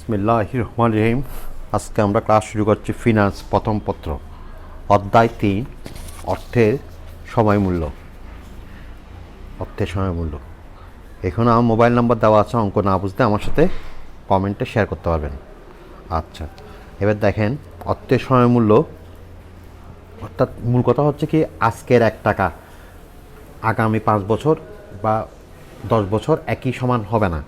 বিসমিল্লাহ রহমান রহিম আজকে আমরা ক্লাস শুরু করছি ফিনান্স প্রথম পত্র। অধ্যায় তিন, অর্থের সময় মূল্য অর্থের সময় মূল্য এখানে আমার মোবাইল নাম্বার দেওয়া আছে, অঙ্ক না বুঝতে আমার সাথে কমেন্টে শেয়ার করতে পারবেন। আচ্ছা এবার দেখেন, অর্থের সময় মূল্য অর্থাৎ মূল কথা হচ্ছে কি, আজকের এক টাকা। আগামী পাঁচ বছর বা দশ বছর একই সমান হবে না।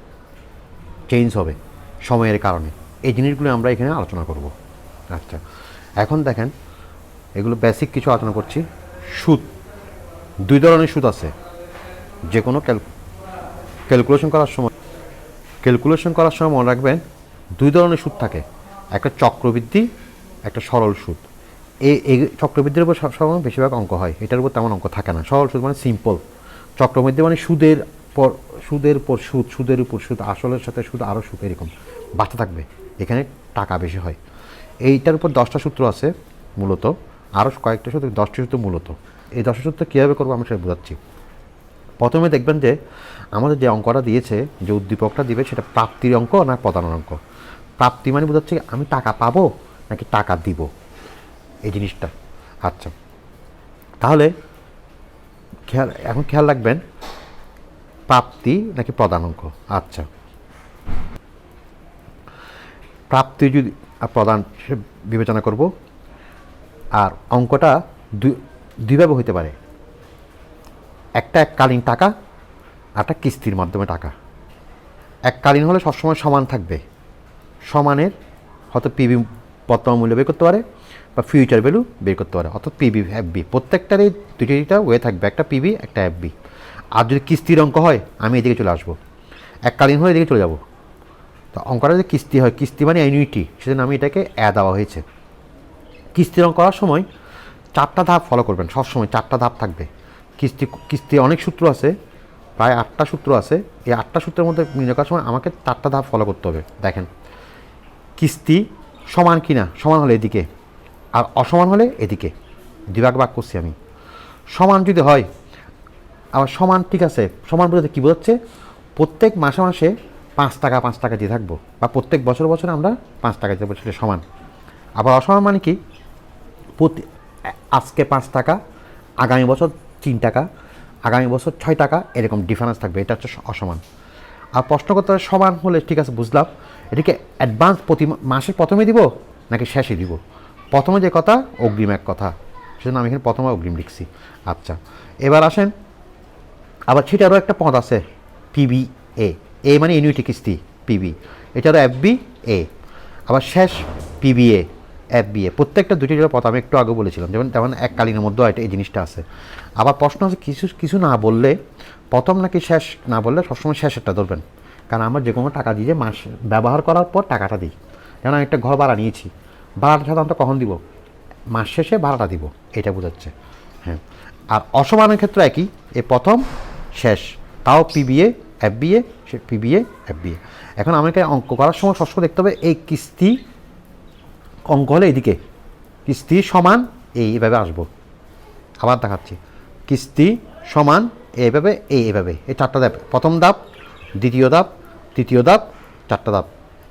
চেঞ্জ হবে। সময়ের কারণে। এই জিনিসগুলো আমরা এখানে আলোচনা করব। আচ্ছা এখন দেখেন, এগুলো বেসিক কিছু আলোচনা করছি। সুদ। দুই ধরনের সুদ আছে। যে কোনো ক্যালকুলেশন করার সময় ক্যালকুলেশন করার সময় মনে রাখবেন, দুই ধরনের সুদ থাকে। একটা চক্রবৃদ্ধি, একটা সরল সুদ। এই চক্রবৃদ্ধির উপর সব- সবসময় বেশিরভাগ অঙ্ক হয়। এটার উপর তেমন অঙ্ক থাকে না। সরল সুদ মানে সিম্পল চক্রবৃদ্ধি মানে সুদের পর সুদের পর সুদ, সুদের উপর সুদ, আসলের সাথে সুদ আরও সুদ এরকম। বাড়তে থাকবে। এখানে টাকা বেশি হয়। এইটার উপর দশটা সূত্র আছে মূলত। আরও কয়েকটা সূত্র, দশটা সূত্র মূলত। এই দশটা সূত্র কীভাবে করব আমি সেটা বোঝাচ্ছি। প্রথমে দেখবেন যে আমাদের যে অঙ্কটা দিয়েছে, যে উদ্দীপকটা দিবে, সেটা প্রাপ্তির অঙ্ক না প্রদানের অঙ্ক? প্রাপ্তি মানে বোঝাচ্ছে আমি টাকা পাবো নাকি টাকা দিব? এই জিনিসটা। আচ্ছা। তাহলে খেয়াল, এখন খেয়াল রাখবেন প্রাপ্তি নাকি প্রধান অঙ্ক? আচ্ছা। প্রাপ্তি যদি প্রধান বিবেচনা করব, আর অঙ্কটা দুই, দুইভাবে হইতে পারে। একটা এককালীন টাকা একটা কিস্তির মাধ্যমে টাকা। এককালীন হলে সবসময় সমান থাকবে। সমানের হয়তো পিবি বর্তমান মূল্য বের করতে পারে, বা ফিউচার ভ্যালু বের করতে পারে। অর্থাৎ পিবি এফবি প্রত্যেকটারই দুইটা ওয়ে থাকবে। একটা পিবি একটা এফবি আর যদি কিস্তির অঙ্ক হয়, আমি এদিকে চলে আসব। এককালীন হয়ে এদিকে চলে যাব। তো অঙ্কটা যদি কিস্তি হয়, কিস্তি মানে অ্যানুইটি সেজন্য আমি এটাকে অ্যা দেওয়া হয়েছে। কিস্তির অঙ্ক করার সময় চারটা ধাপ ফলো করবেন সবসময় চারটা ধাপ থাকবে। কিস্তি কিস্তি অনেক সূত্র আছে, প্রায় আটটা সূত্র আছে। এই আটটা সূত্রের মধ্যে নির্ণয় করার সময় আমাকে চারটা ধাপ ফলো করতে হবে। দেখেন, কিস্তি সমান কিনা, সমান হলে এদিকে, আর অসমান হলে এদিকে। দুভাগ ভাগ করছি আমি। সমান যদি হয় আবার সমান, ঠিক আছে, সমান বলতে কী বোঝাচ্ছে? প্রত্যেক মাসে মাসে পাঁচ টাকা পাঁচ টাকা দিয়ে থাকব। বা প্রত্যেক বছর বছর আমরা পাঁচ টাকা দিয়ে সেটা সমান। আবার অসমান মানে কি? প্রতি, আজকে পাঁচ টাকা, আগামী বছর তিন টাকা, আগামী বছর ছয় টাকা, এরকম ডিফারেন্স থাকবে। এটা হচ্ছে অসমান। আর প্রশ্ন করতে সমান হলে ঠিক আছে, বুঝলাম। এটাকে অ্যাডভান্স প্রতি মাসের প্রথমে দিব নাকি শেষে দিব? প্রথমে যে কথা, অগ্রিম এক কথা। সেজন্য আমি এখানে প্রথমে অগ্রিম লিখছি। আচ্ছা এবার আসেন আবার সেটারও একটা পদ আছে পিবি এ এ মানে ইউনিটি কিস্তি পিবি এটারও এফ বি এ আবার শেষ পিবিএ এ প্রত্যেকটা দুটি পদ আমি একটু আগে বলেছিলাম, যেমন তেমন এককালীনের মধ্যেও এটা এই জিনিসটা আছে। আবার প্রশ্ন আছে, কিছু কিছু না বললে, প্রথম নাকি শেষ না বললে সবসময় শেষেরটা ধরবেন। কারণ আমরা যে কোনো টাকা দিয়ে যে মাস ব্যবহার করার পর টাকাটা দিই। যেমন আমি একটা ঘর ভাড়া নিয়েছি, ভাড়াটা সাধারণত কখন দিব? মাস শেষে ভাড়াটা দিব, এটা বোঝাচ্ছে। হ্যাঁ আর অসমানের ক্ষেত্রে একই, এ প্রথম শেষ। তাও পিবিএ এফবিএ সে পিবিএ এফবিএ এখন আমাকে অঙ্ক করার সময় সবসময় দেখতে হবে, এই কিস্তি অঙ্ক হলে এদিকে কিস্তি সমান এইভাবে আসব। আবার দেখাচ্ছি। কিস্তি সমান এইভাবে, এই এইভাবে এই চারটা ধাপ। প্রথম ধাপ, দ্বিতীয় ধাপ, তৃতীয় ধাপ, চারটা ধাপ।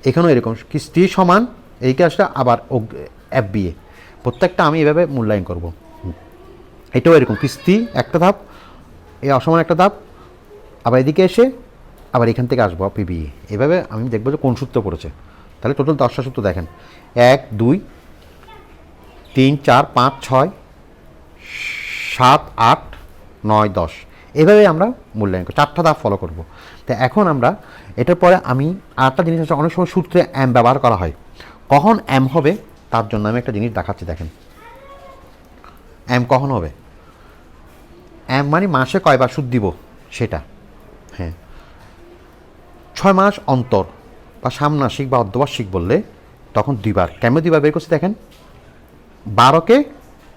এখানেও এরকম। কিস্তি সমান এইদিকে আসলে আবার এফ বিএ প্রত্যেকটা আমি এভাবে মূল্যায়ন করব। এটাও এরকম। কিস্তি একটা ধাপ এই অসমান একটা ধাপ আবার এদিকে এসে আবার এখান থেকে আসব পিবিএ এভাবে আমি দেখব যে কোন সূত্র পড়েছে। তাহলে টোটাল দশটা সূত্র দেখেন। এক, দুই, তিন, চার, পাঁচ, ছয়, সাত, আট, নয়, দশ। এভাবে আমরা মূল্যায়ন করি। চারটা ধাপ ফলো করব। তো এখন আমরা এটার পরে আমি আরেকটা জিনিস আছে, অনেক সময় সূত্রে অ্যাম ব্যবহার করা হয়। কখন অ্যাম হবে? তার জন্য আমি একটা জিনিস দেখাচ্ছি, দেখেন। অ্যাম কখন হবে? মানে মাসে কয়বার সুদ দিব? সেটা। হ্যাঁ। ছয় মাস অন্তর, বা সামনাসিক বা অর্ধবার্ষিক বললে, তখন দুইবার। কেমন দুইবার বের করছি দেখেন? বারোকে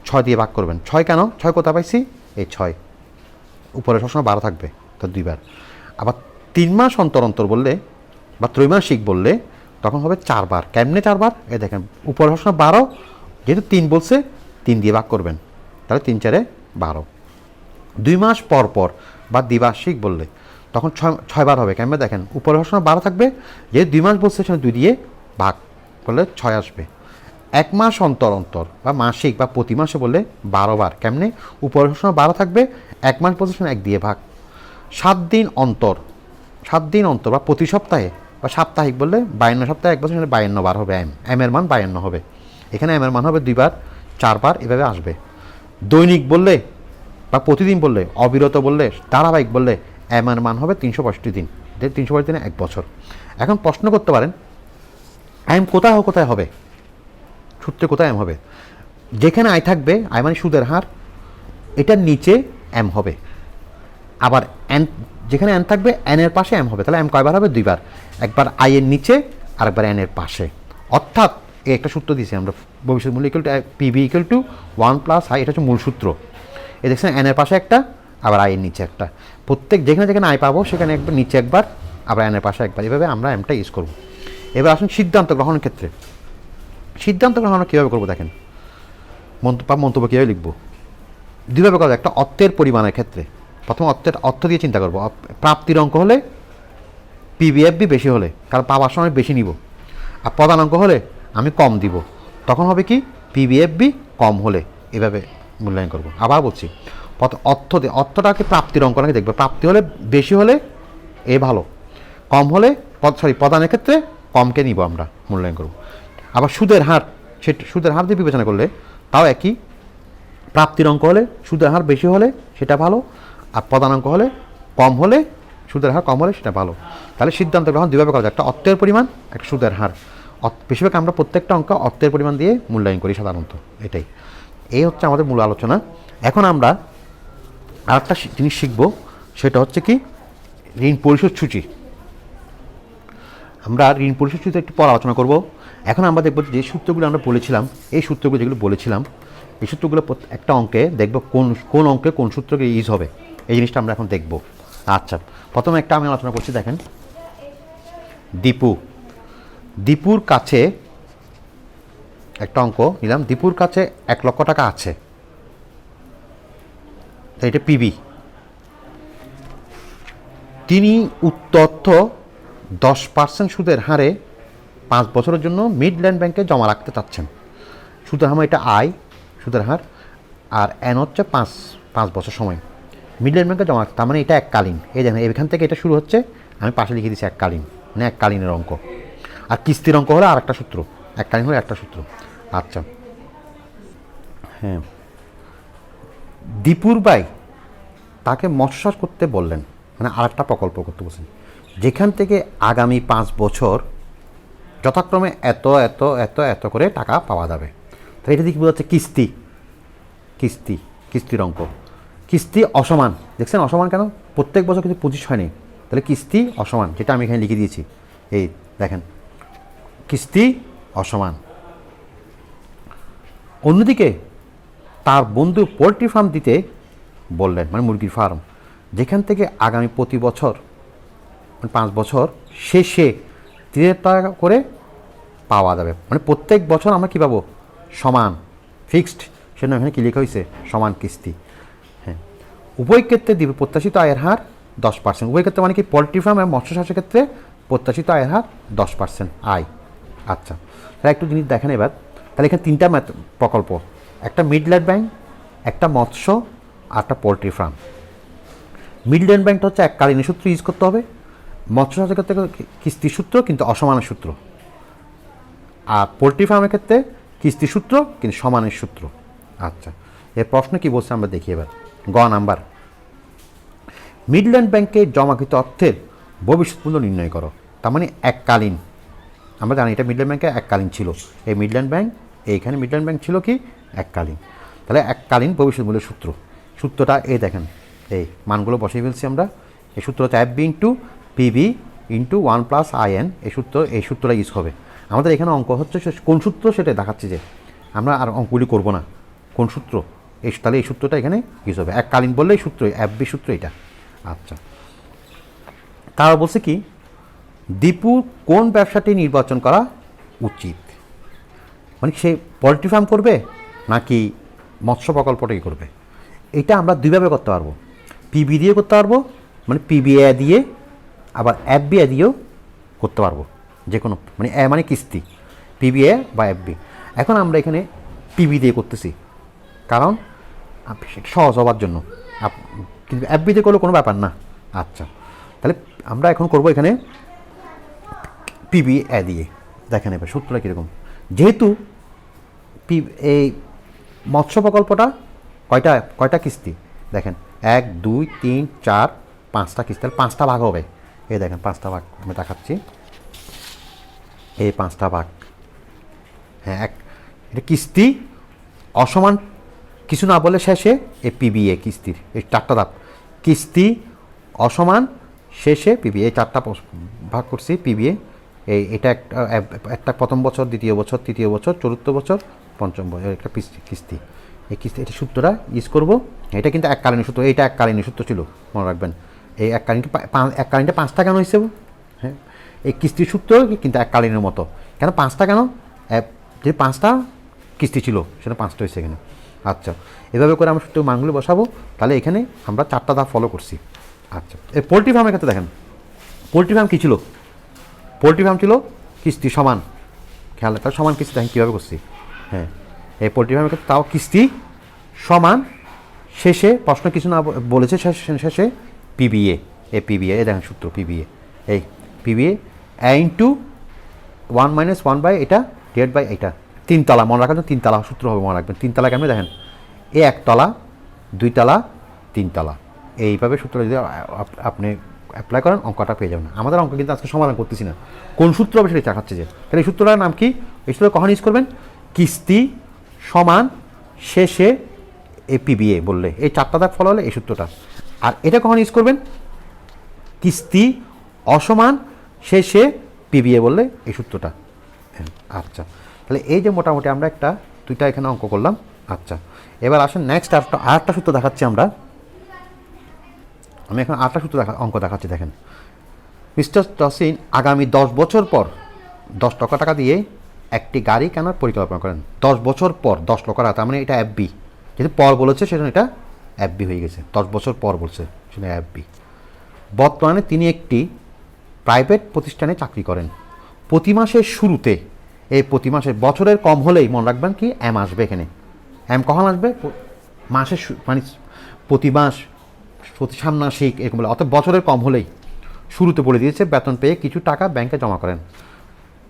ছয় দিয়ে ভাগ করবেন। ছয় কেন? ছয় কোথা পাইছি? এই ছয়। উপরে সবসময় বারো থাকবে, তো দুইবার। আবার তিন মাস অন্তর অন্তর বললে, বা ত্রৈমাসিক বললে, তখন হবে চারবার। কেমনে চারবার? এ দেখেন, উপরে সবসময় বারো, যেহেতু তিন বলছে, তিন দিয়ে ভাগ করবেন। তাহলে তিন চারে বারো। দুই মাস পর পর, বা দ্বিবার্ষিক বললে, তখন ছয়, ছয়বার হবে। কেমন দেখেন উপরে সবসময় বারো থাকবে, যে দুই মাস বলছে সেখানে দুই দিয়ে ভাগ করলে ছয় আসবে। এক মাস অন্তর অন্তর, বা মাসিক, বা প্রতি মাসে বললে বারো বার। কেমনে? উপরের সময় বারো থাকবে, এক মাস পজিশন এক দিয়ে ভাগ। সাত দিন অন্তর, সাত দিন অন্তর, বা প্রতি সপ্তাহে, বা সাপ্তাহিক বললে বায়ান্ন সপ্তাহে এক বছর বায়ান্ন বার হবে, এম এম এর মান বায়ান্ন হবে। এখানে এম এর মান হবে দুইবার চারবার এভাবে আসবে। দৈনিক বললে বা প্রতিদিন বললে, অবিরত বললে, ধারাবাহিক বললে এম এর মান হবে তিনশো পঁয়ষট্টি দিন। তিনশো পঁয়ষট্টি দিনে এক বছর। এখন প্রশ্ন করতে পারেন এম কোথায় কোথায় হবে? সূত্রে কোথায় এম হবে? যেখানে আয় থাকবে আয় মানে সুদের হার, এটার নিচে এম হবে। আবার এন, যেখানে এন থাকবে, এন এর পাশে এম হবে। তাহলে এম কয়বার হবে? দুইবার। একবার আই এর নিচে আর একবার এন এর পাশে। অর্থাৎ একটা সূত্র দিয়েছি আমরা। ভবিষ্যৎ মূল্য equal to PB equal to one plus I এটা হচ্ছে মূল সূত্র। এ দেখছেন এন এর পাশে একটা, আবার আয়ের নিচে একটা। প্রত্যেক যেখানে যেখানে আয় পাবো, সেখানে একবার, নিচে একবার, আবার এর পাশে একবার। এভাবে আমরা এমটা ইউজ করব। এবার আসুন সিদ্ধান্ত গ্রহণের ক্ষেত্রে। সিদ্ধান্ত গ্রহণ কীভাবে করব দেখেন? মন্তব্য মন্তব্য কীভাবে লিখব? দুইভাবে করা একটা অর্থের পরিমাণের ক্ষেত্রে। প্রথম অর্থের, অর্থ দিয়ে চিন্তা করব। প্রাপ্তির অঙ্ক হলে পিবিএফবি বেশি হলে, কারণ পাওয়ার সময় বেশি নিব। আর প্রধান অঙ্ক হলে আমি কম দিব। তখন হবে কি? পিবিএফবি কম হলে। এভাবে মূল্যায়ন করব। আবার বলছি অর্থ অর্থটাকে প্রাপ্তির অঙ্ক নাকি দেখবে? প্রাপ্তি হলে বেশি হলে এ ভালো, কম হলে সরি প্রদানের ক্ষেত্রে কমকে নিব আমরা, মূল্যায়ন করব। আবার সুদের হার সে সুদের হার দিয়ে বিবেচনা করলে তাও একই, প্রাপ্তির অঙ্ক হলে সুদের হার বেশি হলে সেটা ভালো, আর প্রধান অঙ্ক হলে কম হলে সুদের হার কম হলে সেটা ভালো। তাহলে সিদ্ধান্ত গ্রহণ দুইভাবে করা যায়, একটা অর্থের পরিমাণ, একটা সুদের হার। বেশিরভাগ আমরা প্রত্যেকটা অঙ্ক অর্থের পরিমাণ দিয়ে মূল্যায়ন করি সাধারণত, এটাই। এই হচ্ছে আমাদের মূল আলোচনা। এখন আমরা আরেকটা জিনিস শিখব, সেটা হচ্ছে কি, ঋণ পরিশোধ সূচি। আমরা ঋণ পরিশোধ সূচিতে একটু পর আলোচনা করব। এখন আমরা দেখব যে সূত্রগুলো আমরা বলেছিলাম, এই সূত্রগুলো যেগুলো বলেছিলাম, এই সূত্রগুলো একটা অঙ্কে দেখব কোন কোন অঙ্কে কোন সূত্রকে ইউজ হবে। এই জিনিসটা আমরা এখন দেখব। আচ্ছা প্রথমে একটা আমি আলোচনা করছি, দেখেন। দীপু। দীপুর কাছে একটা অঙ্ক নিলাম। দীপুর কাছে এক লক্ষ টাকা আছে। এটা পিবি তিনি উত্তর্থ দশ পার্সেন্ট সুদের হারে পাঁচ বছরের জন্য মিডল্যান্ড ব্যাংকে জমা রাখতে চাচ্ছেন। সুদের হার মানে এটা আয়, সুদের হার, আর এন হচ্ছে পাঁচ পাঁচ বছর সময়। মিডল্যান্ড ব্যাংকে জমা রাখতে তার মানে এটা এককালীন। এই দেখেন, এখান থেকে এটা শুরু হচ্ছে। আমি পাশে লিখে দিচ্ছি এককালীন। মানে এককালীনের অঙ্ক। আর কিস্তির অঙ্ক হলো আর একটা সূত্র। এককালীন হলো একটা সূত্র। আচ্ছা। হ্যাঁ। দীপুর বাই তাকে মৎস্য করতে বললেন। মানে আরেকটা প্রকল্প করতে বলছেন। যেখান থেকে আগামী পাঁচ বছর যথাক্রমে এত এত এত এত করে টাকা পাওয়া যাবে। তাহলে এটা দিকে বোঝাচ্ছে? কিস্তি। কিস্তি। কিস্তির অঙ্ক। কিস্তি অসমান। দেখছেন অসমান কেন? প্রত্যেক বছর কিন্তু পঁচিশ হয়নি। তাহলে কিস্তি অসমান, যেটা আমি এখানে লিখে দিয়েছি। এই দেখেন। কিস্তি অসমান। অন্যদিকে তার বন্ধু পোলট্রি ফার্ম দিতে বললেন মানে মুরগির ফার্ম, যেখান থেকে আগামী প্রতি বছর মানে পাঁচ বছর শেষে তিন হাজার টাকা করে পাওয়া যাবে। মানে প্রত্যেক বছর আমরা কী পাবো? সমান ফিক্সড সেজন্য এখানে কী লেখা হয়েছে? সমান কিস্তি। হ্যাঁ। উভয় ক্ষেত্রে দিবে, প্রত্যাশিত আয়ের হার দশ পার্সেন্ট উভয় ক্ষেত্রে মানে কি পোলট্রি ফার্ম এবং মৎস্য চাষের ক্ষেত্রে প্রত্যাশিত আয়ের হার দশ পার্সেন্ট আয়। আচ্ছা তাহলে একটু জিনিস দেখেন এবার। তাহলে এখানে তিনটা প্রকল্প। একটা মিডল্যান্ড ব্যাংক, একটা মৎস্য, আর একটা পোলট্রি ফার্ম। মিডল্যান্ড ব্যাংকটা হচ্ছে এককালীন সূত্র ইউজ করতে হবে। মৎস্য চাষের ক্ষেত্রে কিস্তির সূত্র, কিন্তু অসমানের সূত্র। আর পোলট্রি ফার্মের ক্ষেত্রে কিস্তি সূত্র, কিন্তু সমানের সূত্র। আচ্ছা এর প্রশ্ন কি বলছে আমরা দেখি এবার। গ নাম্বার। মিডল্যান্ড ব্যাংকে জমাকৃত অর্থের ভবিষ্যৎ মূল্য নির্ণয় করো। তার মানে এককালীন। আমরা জানি এটা মিডল্যান্ড ব্যাংকে এককালীন ছিল। এই মিডল্যান্ড ব্যাংক এইখানে মিডল্যান্ড ব্যাংক ছিল কি? এককালীন। তাহলে এককালীন ভবিষ্যৎ মূল্যের সূত্র। সূত্রটা এই দেখেন, এই মানগুলো বসিয়ে ফেলছি আমরা। এই সূত্র হচ্ছে F B into PB into one plus I N এই সূত্র, এই সূত্রটা ইউজ হবে। আমাদের এখানে অঙ্ক হচ্ছে কোন সূত্র সেটা দেখাচ্ছে যে আমরা আর অঙ্কগুলি করব না। কোন সূত্র? এই তাহলে এই সূত্রটা এখানে ইউজ হবে। এককালীন বললেই সূত্র এফ বি সূত্র এটা। আচ্ছা। তারা বলছে কি, দীপু কোন ব্যবসাটি নির্বাচন করা উচিত? মানে সে পোলট্রি ফার্ম করবে নাকি মৎস্য প্রকল্পটাই করবে? এটা আমরা দুইভাবে করতে পারব। পিবি দিয়ে করতে পারব মানে পিবিএ দিয়ে, আবার এফবিএ দিয়েও করতে পারব। যে কোনো মানে এ মানে কিস্তি পিবিএ বা এফবি এখন আমরা এখানে পিবি দিয়ে করতেছি। কারণ সহজ হওয়ার জন্য। কিন্তু দিয়ে করলে কোনো ব্যাপার না। আচ্ছা তাহলে আমরা এখন করব এখানে পিবি এ দিয়ে। দেখেন এবার সূত্রটা কীরকম। যেহেতু এই মৎস্য প্রকল্পটা কয়টা কয়টা কিস্তি? দেখেন, এক, দুই, তিন, চার, পাঁচটা কিস্তি, তাহলে পাঁচটা ভাগ হবে। এই দেখেন, পাঁচটা ভাগ আমি দেখাচ্ছি। এই পাঁচটা ভাগ। হ্যাঁ এক, এটা কিস্তি, অসমান কিছু না বলে শেষে এ পিবিএ কিস্তির, এই চারটা ধাপ। কিস্তি, অসমান, শেষে পিবিএ এই চারটা ভাগ করছি পিবিএ এই, এটা একটা একটা প্রথম বছর, দ্বিতীয় বছর, তৃতীয় বছর, চতুর্থ বছর, পঞ্চম বছর একটা কিস্তি। এই কিস্তি, এটা সূত্রটা ইউজ করব। এটা কিন্তু এককালীন সূত্র, এইটা এককালীন সূত্র ছিল, মনে রাখবেন। এই এককালীন এককালীনটা পাঁচটা কেন হিসেব হ্যাঁ? এই কিস্তির সূত্র কিন্তু এককালীনের মতো। কেন পাঁচটা কেন? যে পাঁচটা কিস্তি ছিল, সেটা পাঁচটা হয়েছে এখানে। আচ্ছা এভাবে করে আমরা সূত্র মানগুলো বসাবো। তাহলে এখানে আমরা চারটা ধাপ ফলো করছি। আচ্ছা এই পোলট্রি ফার্মের ক্ষেত্রে দেখেন পোলট্রি ফার্ম কী ছিল? পোলট্রি ফার্ম ছিল কিস্তি সমান। খেয়াল তাহলে সমান কিস্তি আমি কীভাবে করছি? হ্যাঁ এই পোলট্রি ফার্মের ক্ষেত্রে তাও কিস্তি সমান। শেষে প্রশ্ন কিছু না বলেছে, শেষে- পিবিএ এ পিবিএ এ দেখেন সূত্র পিবিএ এই PBA A two one minus one by এটা ডিভাইড বাই এটা। তিনতলা, মনে রাখার জন্য তিনতলা সূত্র হবে, মনে রাখবেন। তিনতলা কেমন দেখেন? এ একতলা, দুইতলা, তিনতলা। এইভাবে সূত্র যদি আপনি অ্যাপ্লাই করেন অঙ্কটা পেয়ে যাবেন। আমাদের অঙ্ক কিন্তু আজকে সমাধান করতেছি না। কোন সূত্র হবে সেটা দেখাচ্ছে যে? তাহলে এই সূত্রটার নাম কি? এই সূত্র কখন ইউজ করবেন? কিস্তি সমান শেষে এপিবিএ বললে। এই চারটা দাগ ফলো হলে এই সূত্রটা। আর এটা কখন ইউজ করবেন? কিস্তি অসমান শেষে পিবিএ বললে এই সূত্রটা। হ্যাঁ, আচ্ছা। তাহলে এই যে মোটামুটি আমরা একটা দুইটা এখানে অঙ্ক করলাম। আচ্ছা। এবার আসেন নেক্সট আরেকটা আরেকটা সূত্র দেখাচ্ছি আমরা। আমি এখন আটটা সূত্র দেখা অঙ্ক দেখাচ্ছি, দেখেন। মিস্টার তসিন আগামী দশ বছর পর দশ লক্ষ টাকা দিয়ে একটি গাড়ি কেনার পরিকল্পনা করেন। দশ বছর পর, দশ লক্ষ টাকা, তার মানে এটা এফবি যেহেতু পর বলেছে, সেজন্য এটা এফবি হয়ে গেছে। দশ বছর পর বলছে সেটা এফবি বর্তমানে তিনি একটি প্রাইভেট প্রতিষ্ঠানে চাকরি করেন। প্রতি মাসের শুরুতে, এই প্রতি মাসের বছরের কম হলেই মনে রাখবেন কি এম আসবে এখানে। এম কখন আসবে? মাসের মানে প্রতি মাস প্রতি সামনাসিক এরকম বলে। অর্থাৎ বছরের কম হলেই শুরুতে বলে দিয়েছে, বেতন পেয়ে কিছু টাকা ব্যাংকে জমা করেন।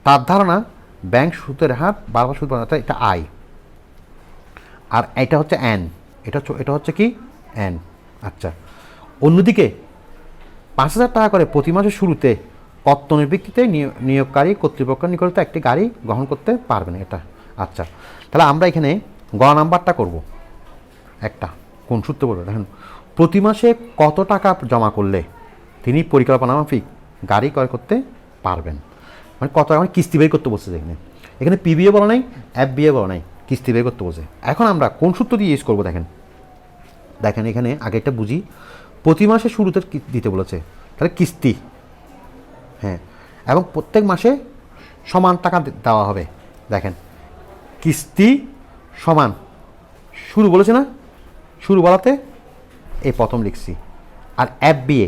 তার ধারণা, ব্যাংক সুদের হার বারবার সুদ অর্থাৎ এটা আয়। আর এটা হচ্ছে অ্যান এটা হচ্ছে এটা হচ্ছে কি? অ্যান আচ্ছা। অন্যদিকে পাঁচ হাজার টাকা করে প্রতি মাসের শুরুতে কর্তনের ভিত্তিতে নিয়- নিয়োগকারী কর্তৃপক্ষের নিকটতে একটি গাড়ি গ্রহণ করতে পারবেন এটা। আচ্ছা। তাহলে আমরা এখানে গ নাম্বারটা করব। একটা। কোন সূত্র বলব? দেখেন প্রতি মাসে কত টাকা জমা করলে তিনি পরিকল্পনা মাফিক গাড়ি ক্রয় করতে পারবেন? মানে কত টাকা? মানে কিস্তি বের করতে বলছে এখানে এখানে পিবিএ বলা নাই অ্যাপ বিএ বলা নাই, কিস্তি বের করতে বলছে। এখন আমরা কোন সূত্র দিয়ে ইউজ করব দেখেন। দেখেন এখানে আগে একটা বুঝি। প্রতি মাসে শুরুতে দিতে বলেছে? তাহলে কিস্তি। হ্যাঁ। এবং প্রত্যেক মাসে সমান টাকা দেওয়া হবে। দেখেন। কিস্তি সমান। শুরু বলেছে না? শুরু বলাতে এই প্রথম লিখছি। আর অ্যাপ বিএ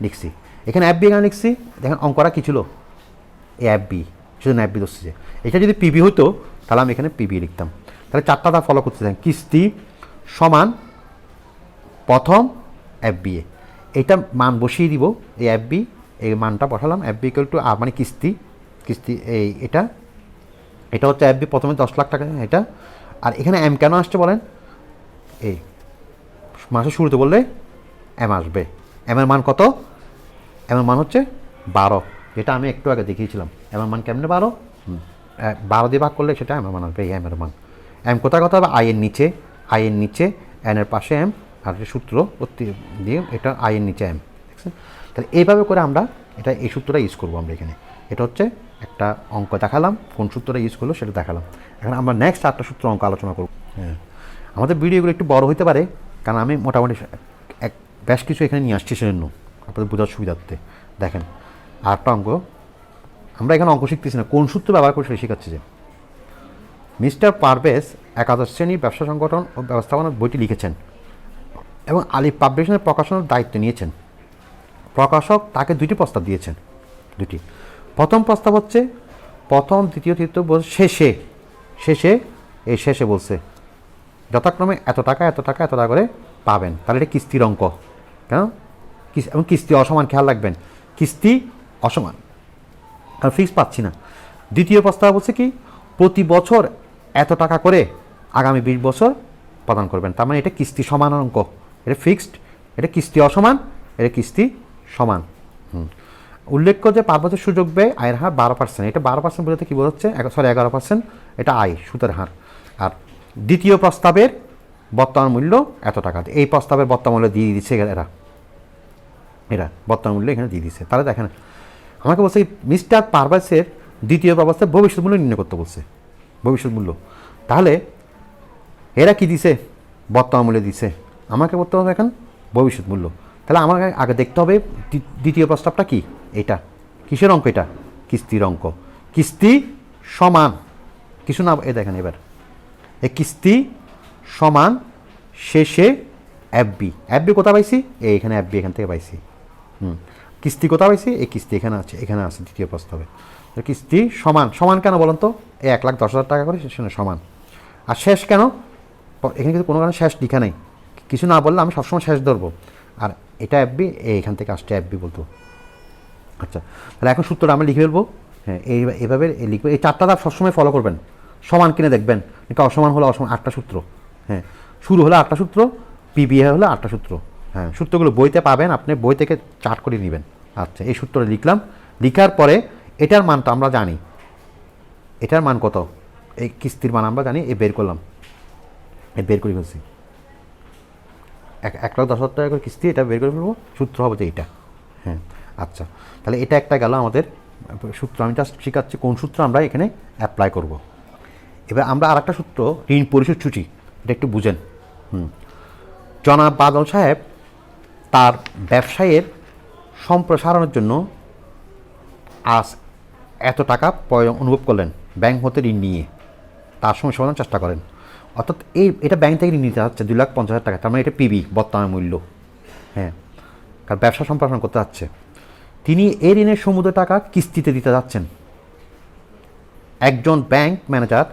লিখছি। এখানে অ্যাপ বিএ কেন লিখছি? দেখেন অঙ্কটা কী ছিল? এ অ্যাপ বি সেজন্য অ্যাপ বি ধরছে এটা যদি পিবি হতো, তাহলে আমি এখানে পিবি লিখতাম। তাহলে চারটা দা ফলো করতে থাকেন কিস্তি সমান প্রথম এফবিএ এটা মান বসিয়ে দিব। এই অ্যাপ বি এই মানটা বসালাম। এফবি ইকুয়াল টু আর মানে কিস্তি। কিস্তি, এই এটা। এটা হচ্ছে অ্যাপ বি প্রথমে দশ লাখ টাকা, এটা। আর এখানে এম কেন আসছে বলেন? এই মাসের শুরুতে বললে এম আসবে। এম এর মান কত? এম এর মান হচ্ছে বারো। যেটা আমি একটু আগে দেখিয়েছিলাম। এম এর মান কেমনে বারো? বারো দিয়ে ভাগ করলে সেটা এমের মান আসবে এই এম এর মান। এম কোথায় কথা হবে? আই এর নিচে। আই এর নিচে এনের পাশে এম আর সূত্র দিয়ে এটা আই এর নিচে এম দেখছেন? তাহলে এইভাবে করে আমরা এটা, এই সূত্রটা ইউজ করব আমরা এখানে। এটা হচ্ছে একটা অঙ্ক দেখালাম, কোন সূত্রটা ইউজ করল সেটা দেখালাম। এখন আমরা নেক্সট আটটা সূত্র অঙ্ক আলোচনা করব। হ্যাঁ। আমাদের ভিডিওগুলো একটু বড় হতে পারে কারণ আমি মোটামুটি এক, বেশ কিছু এখানে নিয়ে আসছি সেজন্য আপনাদের বোঝার সুবিধার্থে। দেখেন আটটা অঙ্ক। আমরা এখানে অঙ্ক শিখতেছি না। কোন সূত্র ব্যবহার করে সেটা শেখাচ্ছি যে, মিস্টার পারভেজ একাদশ শ্রেণির ব্যবসা সংগঠন ও ব্যবস্থাপনার বইটি লিখেছেন এবং আলিফ পাবলিকেশনের প্রকাশনার দায়িত্ব নিয়েছেন। প্রকাশক তাকে দুটি প্রস্তাব দিয়েছেন। দুটি প্রথম প্রস্তাব হচ্ছে, প্রথম, দ্বিতীয়, তৃতীয় বল শেষে শেষে এই শেষে বলছে। যথাক্রমে এত টাকা এত টাকা এত টাকা করে পাবেন। তাহলে এটা কিস্তির অঙ্ক। কেন? এবং কিস্তি অসমান, খেয়াল রাখবেন। কিস্তি অসমান। কারণ ফিক্স পাচ্ছি না। দ্বিতীয় প্রস্তাব হচ্ছে কি, প্রতি বছর এত টাকা করে আগামী বিশ বছর প্রদান করবেন। তার মানে এটা কিস্তি সমান অঙ্ক। এটা ফিক্সড এটা কিস্তি অসমান, এটা কিস্তি সমান। উল্লেখ্য যে পাঁচ বছর সুযোগ ব্যয়, আয়ের হার বারো পার্সেন্ট এটা বারো পার্সেন্ট বলতে কী বোঝাচ্ছে? সরি এগারো পার্সেন্ট এটা আয়, সুদের হার। আর দ্বিতীয় প্রস্তাবের বর্তমান মূল্য এত টাকা এই প্রস্তাবের বর্তমান মূল্য দিয়ে দিচ্ছে এরা। এরা বর্তমান মূল্য এখানে দিয়ে দিচ্ছে। তাহলে দেখেন, আমাকে বলছে, মিস্টার পারভাসের দ্বিতীয় ব্যবস্থায় ভবিষ্যৎ মূল্য নির্ণয় করতে বলছে। ভবিষ্যৎ মূল্য। তাহলে এরা কি দিছে? বর্তমান মূল্য দিছে। আমাকে বলতে হবে এখন ভবিষ্যৎ মূল্য। তাহলে আমাকে আগে দেখতে হবে দ্বিতীয় প্রস্তাবটা কি? এটা। কিসের অঙ্ক এটা? কিস্তির অঙ্ক। কিস্তি সমান। কিছু না, এ দেখেন এবার। এই কিস্তি সমান শেষে এফবি। এফবি কোথা পাইছি? এই এখানে এফবি এখান থেকে পাইছি। হুম। কিস্তি কোথা পাইছি? এই কিস্তি এখানে আছে এখানে আছে দ্বিতীয় প্রস্তাবে। কিস্তি সমান সমান কেন বলুন তো? এই এক লাখ দশ হাজার টাকা করে সেখানে সমান। আর শেষ কেন? এখানে কিন্তু কোনো কারণে শেষ লিখা নেই। কিছু না বললে আমি সবসময় শেষ ধরবো। আর এটা এফবি এখান থেকে আসছে এফবি বলতো। আচ্ছা তাহলে এখন সূত্রটা আমরা লিখে ফেলব। হ্যাঁ এই এভাবে এই লিখব। এই চারটা ধাপ সবসময় ফলো করবেন। সমান কিনে দেখবেন। এটা অসমান হলে অসমান আটটা সূত্র। হ্যাঁ শুরু হলো আটটা সূত্র, পিবিএ হলে আটটা সূত্র। হ্যাঁ সূত্রগুলো বইতে পাবেন, আপনি বই থেকে চার্ট করে নেবেন। আচ্ছা এই সূত্রটা লিখলাম। লিখার পরে এটার মানটা আমরা জানি। এটার মান কত? এই কিস্তির মান আমরা জানি এ বের করলাম। এ বের করে ফেলছি। এক এক লাখ দশ হাজার টাকা করে কিস্তি, এটা বের করে ফেলব, সূত্র হবে যে এইটা হ্যাঁ আচ্ছা তাহলে এটা একটা গেল আমাদের সূত্র। আমি জাস্ট শেখাচ্ছি কোন সূত্র আমরা এখানে অ্যাপ্লাই করব। এবার আমরা আর একটা সূত্র, ঋণ পরিশোধ সূচি, এটা একটু বুঝেন। হুম। জনাব বাদল সাহেব তার ব্যবসায়ের সম্প্রসারণের জন্য আজ এত টাকা প্রয়োজন অনুভব করলেন ব্যাংক হতে ঋণ নিয়ে। তার সময় সমাধান চেষ্টা করেন। অর্থাৎ এই, এটা ব্যাংক থেকে ঋণ নিতে যাচ্ছে দুই লাখ পঞ্চাশ হাজার টাকা, তার মানে এটা পিবি বর্তমান মূল্য। হ্যাঁ। কারণ ব্যবসা সম্প্রসারণ করতে যাচ্ছে। তিনি এই ঋণের সমুদ্র টাকা কিস্তিতে দিতে যাচ্ছেন। একজন ব্যাংক ম্যানেজার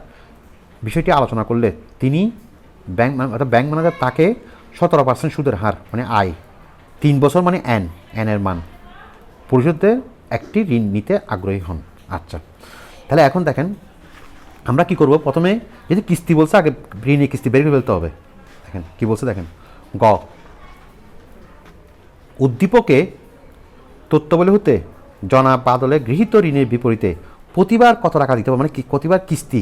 বিষয়টি আলোচনা করলে তিনি ব্যাংক অর্থাৎ ব্যাংক ম্যানেজার তাকে সতেরো পার্সেন্ট সুদের হার মানে আয়, তিন বছর মানে এন এনের মান পরিশোধের একটি ঋণ নিতে আগ্রহী হন। আচ্ছা তাহলে এখন দেখেন, আমরা কি করব? প্রথমে যদি কিস্তি বলছে, আগে ঋণে কিস্তি বের করে ফেলতে হবে। দেখেন, কি বলছে দেখেন, গ, উদ্দীপকে তথ্যবলী হতে জনা বাদলে গৃহীত ঋণের বিপরীতে প্রতিবার কত টাকা দিতে হবে? মানে প্রতিবার কিস্তি।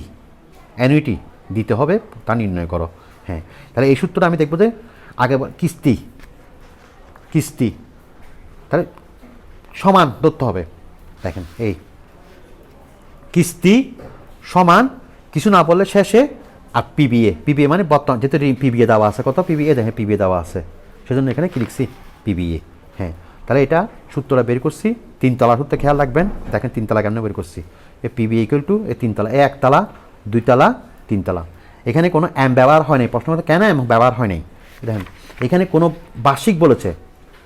অ্যানুইটি দিতে হবে, তা নির্ণয় করো। হ্যাঁ তাহলে এই সূত্রটা আমি দেখব যে আগে কিস্তি কিস্তি, তাহলে সমান ধরতে হবে। দেখেন, এই কিস্তি সমান কিছু না বললে শেষে আর পিবিএ পিবিএ মানে বর্তমান, যেহেতু পিবিএ দেওয়া আছে, কত পিবিএ দেখেন পিবিএ দেওয়া আছে। সেজন্য এখানে কি লিখছি? পিবিএ হ্যাঁ তাহলে এটা সূত্রটা বের করছি, তিনতলা সূত্রে খেয়াল রাখবেন। দেখেন তিনতলা কেন বের করছি? এ পিবিএ ইকুয়াল টু এ তিনতলা, এ একতলা দুইতলা, তিনতলা। এখানে কোনো অ্যাম ব্যবহার হয় নাই। প্রশ্ন কেন অ্যাম ব্যবহার হয় নাই? দেখেন, এখানে কোনো বার্ষিক বলেছে,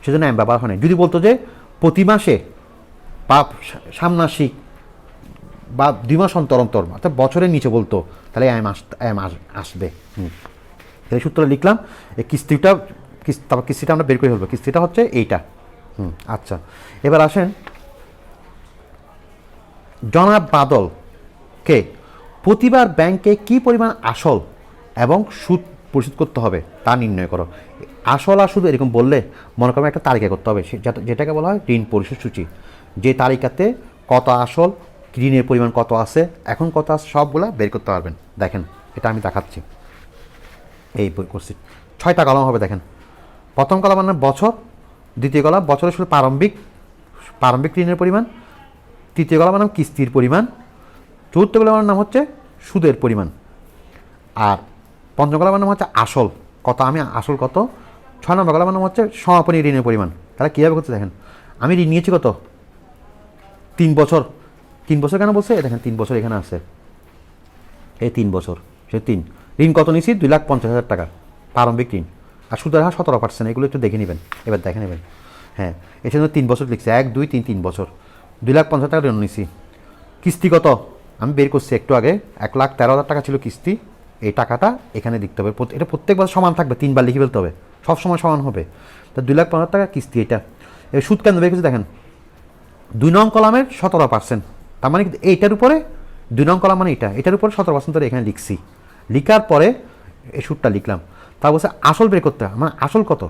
সেজন্য অ্যাম ব্যবহার হয় নাই। যদি বলতো যে প্রতি মাসে বা সামনাসিক বা দুই মাস অন্তর অন্তর, অর্থাৎ বছরের নিচে বলতো, তাহলে অ্যাম আস অ্যাম আস, আসবে। হুম। এই সূত্রটা লিখলাম, এই কিস্তিটা কিস- তারপর কিস্তিটা আমরা বের করে ফেলব। কিস্তিটা হচ্ছে এইটা। হুম আচ্ছা। এবার আসেন, জনাব বাদলকে প্রতিবার ব্যাংকে কি পরিমাণ আসল এবং সুদ পরিশোধ করতে হবে তা নির্ণয় করো। আসল আর সুদ এরকম বললে মনে করো একটা তালিকা করতে হবে। যেটাকে বলা হয় ঋণ পরিশোধ সূচি। যে তালিকাতে কত আসল, ঋণের পরিমাণ কত আছে, এখন কত আছে সবগুলা বের করতে পারবেন। দেখেন, এটা আমি দেখাচ্ছি। এই বই করছি। ছয়টা কলম হবে, দেখেন। প্রথম কলম মানে বছর, দ্বিতীয় কলম বছরের শুধু প্রারম্ভিক প্রারম্ভিক ঋণের পরিমাণ, তৃতীয় কলমের নাম কিস্তির পরিমাণ, চতুর্থ কলমের নাম হচ্ছে সুদের পরিমাণ। আর পঞ্চম কলমের নাম হচ্ছে আসল কত আমি আসল কত? ছয় নম্বর কলমের নাম হচ্ছে সমাপনী ঋণের পরিমাণ। তাহলে কীভাবে করতে দেখেন? আমি ঋণ নিয়েছি কত? তিন বছর। তিন বছর কেন বলছে? দেখেন, তিন বছর এখানে আছে। এই তিন বছর, সে তিন। ঋণ কত নিয়েছি? দুই লাখ পঞ্চাশ হাজার টাকা প্রারম্ভিক ঋণ। আর সুদের হার সতেরো পার্সেন্ট এগুলো একটু দেখে নেবেন। এবার দেখে নেবেন। হ্যাঁ জন্য তিন বছর লিখছে। এক, দুই, তিন তিন বছর। দুই লাখ পঞ্চাশ টাকা ঋণ নিছি কিস্তি কত? আমি বের করছি একটু আগে, এক লাখ তেরো হাজার টাকা ছিল কিস্তি, এই টাকাটা এখানে লিখতে হবে। এটা প্রত্যেকবার সমান থাকবে, তিনবার লিখে ফেলতে হবে। সব সময় সমান হবে। তো দুই লাখ পঞ্চাশ টাকা কিস্তি এটা। এবার সুদ কেন বের করছি দেখেন, দুই নং কলামের সতেরো পার্সেন্ট। তার মানে এইটার উপরে, দুই নং কলাম মানে এটা। এটার উপরে সতেরো পার্সেন্ট ধরে এখানে লিখছি। লিখার পরে এই সুদটা লিখলাম। তা বলছে আসল বের করতে মানে আসল কত?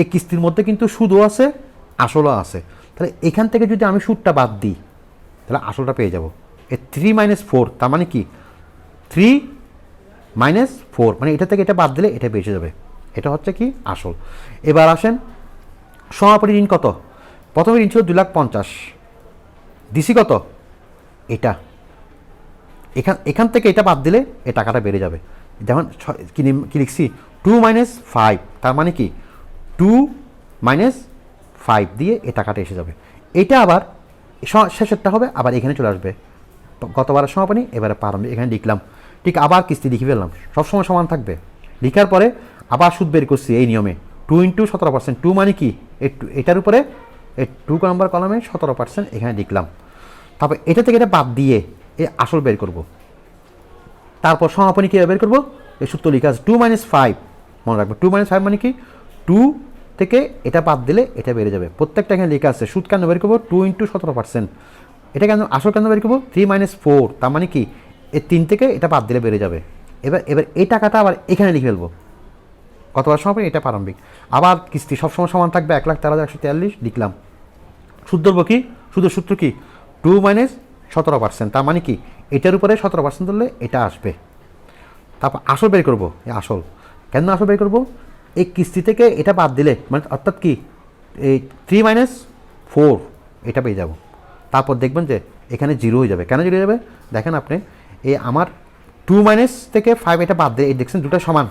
এই কিস্তির মধ্যে কিন্তু সুদও আছে, আসলও আছে। তাহলে এখান থেকে যদি আমি সুদটা বাদ দিই, তাহলে আসলটা পেয়ে যাব। এ থ্রি মাইনাস ফোর তার মানে কি? থ্রি মাইনাস ফোর মানে এটা থেকে এটা বাদ দিলে এটা বেঁচে যাবে। এটা হচ্ছে কি? আসল। এবার আসেন, সমাপনী ঋণ কত? প্রথমে ঋণ ছিল দুই লাখ পঞ্চাশ। দিছি কত? এটা। এখান এখান থেকে এটা বাদ দিলে এই টাকাটা বেড়ে যাবে। যেমন কি লিখছি? টু মাইনাস ফাইভ তার মানে কি? টু মাইনাস ফাইভ দিয়ে এ টাকাটা এসে যাবে। এটা আবার শেষেরটা হবে, আবার এখানে চলে আসবে। গতবারের সমাপনী, এবারে পারবে এখানে লিখলাম। ঠিক আবার কিস্তি লিখে ফেললাম। সবসময় সমান থাকবে। লিখার পরে আবার সুদ বের করছি এই নিয়মে। টু ইন্টু সতেরো পার্সেন্ট। টু মানে কি? এটার উপরে এই টু নাম্বার কলমে সতেরো পার্সেন্ট এখানে লিখলাম। তারপর এটা থেকে এটা বাদ দিয়ে এই আসল বের করব। তারপর সমাপনী কীভাবে বের করব? এই সূত্র লিখা আছে টু মাইনাস ফাইভ। মনে রাখবে, টু মাইনাস ফাইভ মানে কি? টু থেকে এটা বাদ দিলে এটা বেড়ে যাবে। প্রত্যেকটা এখানে লেখা আছে, সুদ কেন বের করব? টু ইন্টু সতেরো পার্সেন্ট। এটা কেন, আসল কেন বের করব? থ্রি মাইনাস ফোর তার মানে কি? এই তিন থেকে এটা বাদ দিলে বেড়ে যাবে। এবার এবার এই টাকাটা আবার এখানে লিখে ফেলব। কতবার সময় এটা প্রারম্ভিক। আবার কিস্তি সবসময় সমান থাকবে এক লাখ তেরো হাজার একশো তেয়াল্লিশ, লিখলাম। সুদ ধরবো কি? সুদের সূত্র কি? টু মাইনাস সতেরো পার্সেন্ট তার মানে কি? এটার উপরে সতেরো পার্সেন্ট ধরলে এটা আসবে। তারপর আসল বের করব, এই আসল। কেন আসল বের করব? এই কিস্তি থেকে এটা বাদ দিলে মানে অর্থাৎ কি? এই থ্রি মাইনাস ফোর এটা পেয়ে যাব। তারপর দেখবেন যে এখানে জিরো হয়ে যাবে। কেন জিরো হয়ে যাবে? দেখেন আপনি এই আমার টু মাইনাস থেকে ফাইভ এটা বাদ দিয়ে এই দেখছেন দুটো সমান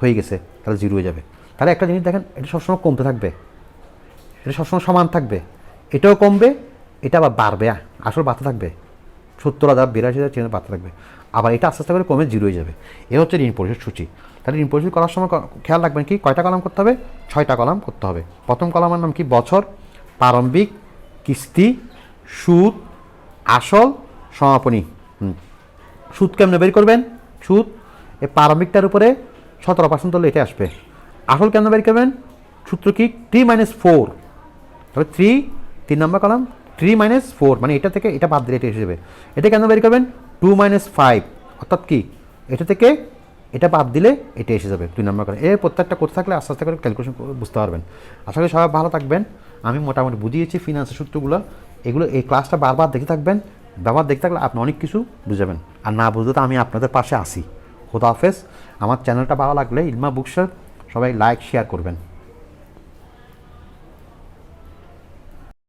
হয়ে গেছে, তাহলে জিরো হয়ে যাবে। তাহলে একটা জিনিস দেখেন, এটা সবসময় কমতে থাকবে। এটা সবসময় সমান থাকবে। এটাও কমবে, এটা আবার বাড়বে আসল বাড়তে থাকবে। সত্তর হাজার, বিরাশি হাজার চিহ্ন বাড়তে থাকবে। আবার এটা আস্তে আস্তে করে কমে জিরো হয়ে যাবে। এ হচ্ছে ঋণ পরিশোধ সূচি। তাহলে ঋণ পরিশোধ করার সময় খেয়াল রাখবেন কি, কয়টা কলাম করতে হবে? ছয়টা কলাম করতে হবে। প্রথম কলামের নাম কি? বছর, প্রারম্ভিক, কিস্তি সুদ, আসল, সমাপনী। সুদ কেমনে বের করবেন? সুদ এই প্রারম্ভিকটার উপরে সতেরো পার্সেন্ট ধরলে এটা আসবে। আসল কেমনে বের করবেন? সূত্র কি? থ্রি মাইনাস ফোর তবে থ্রি তিন number column three minus four মানে এটা থেকে এটা বাদ দিলে এটা এসে যাবে। এটা কেন বের করবেন? টু মাইনাস ফাইভ অর্থাৎ কি? এটা থেকে এটা বাদ দিলে এটা এসে যাবে, দুই নম্বর কলাম এর প্রত্যেকটা করতে থাকলে আস্তে আস্তে করে ক্যালকুলেশন বুঝতে পারবেন। আশা করি সবাই ভালো থাকবেন। আমি মোটামুটি বুঝিয়েছি ফিনান্সের সূত্রগুলো। এগুলো এই ক্লাসটা বারবার দেখে থাকবেন, ব্যবহার দেখে থাকলে আপনি অনেক কিছু বুঝাবেন। আর না বুঝতে তো আমি আপনাদের পাশে আসি খোদা আমার চ্যানেলটা ভালো লাগলে ইলমা বুকশপ সবাই লাইক শেয়ার করবেন।